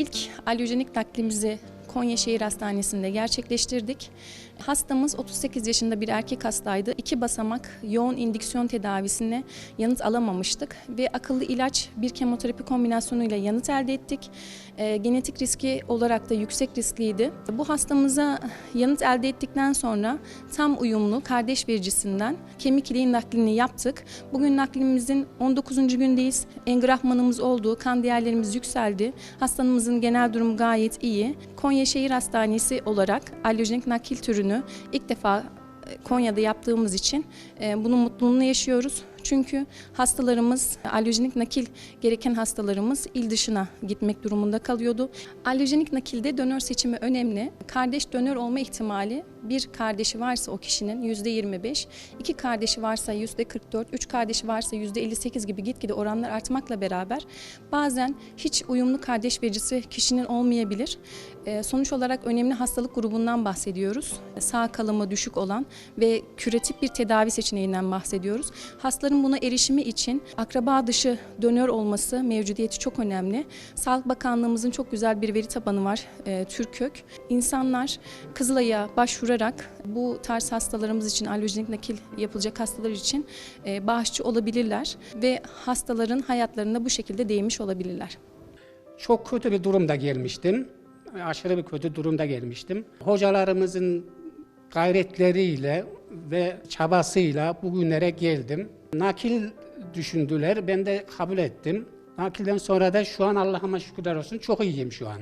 ilk allojenik naklimizi Konya Şehir Hastanesi'nde gerçekleştirdik. Hastamız 38 yaşında bir erkek hastaydı. İki basamak yoğun indüksiyon tedavisine yanıt alamamıştık ve akıllı ilaç bir kemoterapi kombinasyonuyla yanıt elde ettik. Ee, genetik riski olarak da yüksek riskliydi. Bu hastamıza yanıt elde ettikten sonra tam uyumlu kardeş vericisinden kemik iliğin naklini yaptık. Bugün naklimizin 19. gündeyiz. Engrafmanımız oldu, kan değerlerimiz yükseldi. Hastamızın genel durumu gayet iyi. Konya Şehir Hastanesi olarak allojenik nakil türünü ilk defa e, Konya'da yaptığımız için e, bunun mutluluğunu yaşıyoruz. Çünkü hastalarımız, allojenik nakil gereken hastalarımız il dışına gitmek durumunda kalıyordu. Allojenik nakilde donör seçimi önemli. Kardeş donör olma ihtimali bir kardeşi varsa o kişinin %25, iki kardeşi varsa %44, üç kardeşi varsa %58 gibi gitgide oranlar artmakla beraber bazen hiç uyumlu kardeş vericisi kişinin olmayabilir. Ee, Sonuç olarak önemli hastalık grubundan bahsediyoruz. Sağ kalımı düşük olan ve küratif bir tedavi seçeneğinden bahsediyoruz. Hastaların buna erişimi için akraba dışı donör olması mevcudiyeti çok önemli. Sağlık Bakanlığımızın çok güzel bir veri tabanı var, e, Türkök. İnsanlar Kızılay'a başvurarak bu tarz hastalarımız için, allojenik nakil yapılacak hastalar için e, bağışçı olabilirler ve hastaların hayatlarına bu şekilde değmiş olabilirler. Çok kötü bir durumda gelmiştim. Aşırı bir kötü durumda gelmiştim. Hocalarımızın gayretleriyle ve çabasıyla bugünlere geldim. Nakil düşündüler, ben de kabul ettim. Nakilden sonra da şu an Allah'ıma şükürler olsun çok iyiyim şu an.